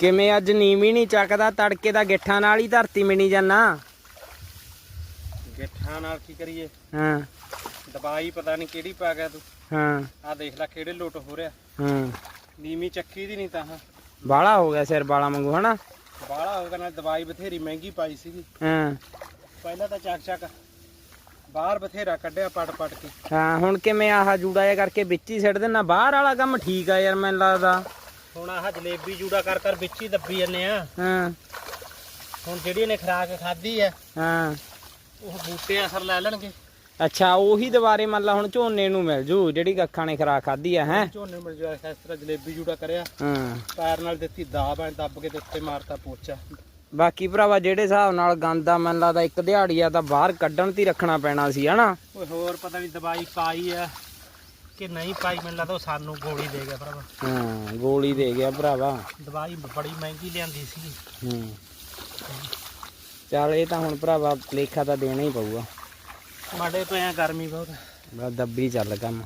ਕਿਵੇਂ ਅੱਜ ਨੀਵੀਂ ਨਹੀਂ ਚੱਕਦਾ? ਤੜਕੇ ਦਾ ਗਿੱਠਾਂ ਨਾਲ ਹੀ ਧਰਤੀ ਮਿਣੀ ਜਾਨਾ। ਗਿੱਠਾਂ ਨਾਲ ਕੀ ਕਰੀਏ? ਹਾਂ। ਦਵਾਈ ਪਤਾ ਨਹੀਂ ਕਿਹੜੀ ਪਾ ਗਿਆ ਤੂੰ। ਹਾਂ। ਆ ਦੇਖ ਲੈ ਕਿਹੜੇ ਲੁੱਟ ਹੋ ਰਿਹਾ। ਹਾਂ। ਨੀਵੀਂ ਚੱਕੀ ਦੀ ਨਹੀਂ ਤਾਂ। ਹਾਂ ਬਾਲਾ ਹੋ ਗਿਆ ਸਿਰ ਬਾਲਾ ਵਾਂਗੂ ਹਨਾ? ਬਾਹਲਾ ਹੋ ਗਿਆ ਨਾਲ ਦਵਾਈ ਬਥੇਰੀ ਮਹਿੰਗੀ ਪਾਈ ਸੀਗੀ। ਹਾਂ। ਪਹਿਲਾਂ ਤਾਂ ਚੱਕ ਚੱਕ ਬਾਹਰ ਬਥੇਰਾ ਕੱਢਿਆ ਪੜ ਪੜ ਕੇ। ਹਾਂ ਹੁਣ ਕਿਵੇਂ ਆਹ ਜੂੜਾ ਜਿਹਾ ਕਰਕੇ ਵਿੱਚ ਹੀ ਸਿੱਟ ਦੇਣਾ ਬਾਹਰ ਵਾਲਾ ਕੰਮ ਠੀਕ ਆ ਯਾਰ ਮੈਨੂੰ ਲੱਗਦਾ। ਹੁਣ ਆਹ ਜਲੇਬੀ ਜੂੜਾ ਕਰ ਕਰ ਵਿੱਚ ਹੀ ਦੱਬੀ ਜੰਨੇ ਆ। ਹਾਂ। ਹੁਣ ਜਿਹੜੀ ਇਹਨੇ ਖਰਾਕ ਖਾਧੀ ਆ ਹਾਂ। ਉਹ ਬੂਟੇ ਅਸਰ ਲੈ ਲੈਣਗੇ। ਅੱਛਾ ਉਹੀ ਦੁਬਾਰੇ ਮੰਨ ਲਾ ਹੁਣ ਝੋਨੇ ਨੂੰ ਮਿਲ ਜੂ ਜਿਹੜੀ ਕੱਖਾਂ ਨੇ ਖਰਾਕ ਖਾਧੀ ਆ ਹੈ? ਝੋਨੇ ਮਿਲ ਜਾ ਇਸ ਤਰ੍ਹਾਂ ਜਲੇਬੀ ਜੂੜਾ ਕਰਿਆ। ਹਾਂ। ਪੈਰ ਨਾਲ ਦਿੱਤੀ ਦਾਬ ਐ ਦੱਬ ਕੇ ਤੇ ਉੱਤੇ ਮਾਰਤਾ ਪੋਚਾ। ਬਾਕੀ ਭਰਾਵਾ ਜਿਹੜੇ ਹਿਸਾਬ ਨਾਲ ਗੰਦਾ ਮੈਨੂੰ ਲੱਗਦਾ ਇੱਕ ਦਿਹਾੜੀ ਆ ਤਾਂ ਬਾਹਰ ਕੱਢਣ ਤੇ ਰੱਖਣਾ ਪੈਣਾ ਸੀ ਹਨਾ? ਓਏ ਹੋਰ ਪਤਾ ਨਹੀਂ ਦਵਾਈ ਪਾਈ ਆ। ਕਿ ਨਹੀਂ ਪਾਈ ਮੈਨੂੰ ਲੱਗਦਾ ਉਹ ਸਾਨੂੰ ਗੋਲੀ ਦੇ ਗਿਆ ਭਰਾਵਾ। ਹਾਂ ਗੋਲੀ ਦੇ ਗਿਆ ਭਰਾਵਾ। ਦਵਾਈ ਬੜੀ ਮਹਿੰਗੀ ਲਿਆਂਦੀ ਸੀ ਹੂੰ। ਚੱਲ ਇਹ ਤਾਂ ਹੁਣ ਭਰਾਵਾ ਲੇਖਾ ਤਾਂ ਦੇਣਾ ਹੀ ਪਊਗਾ। ਮਾੜੇ ਪਏ ਆ ਗਰਮੀ ਬਹੁਤ। ਬਸ ਦੱਬੀ ਚੱਲ ਕੰਮ।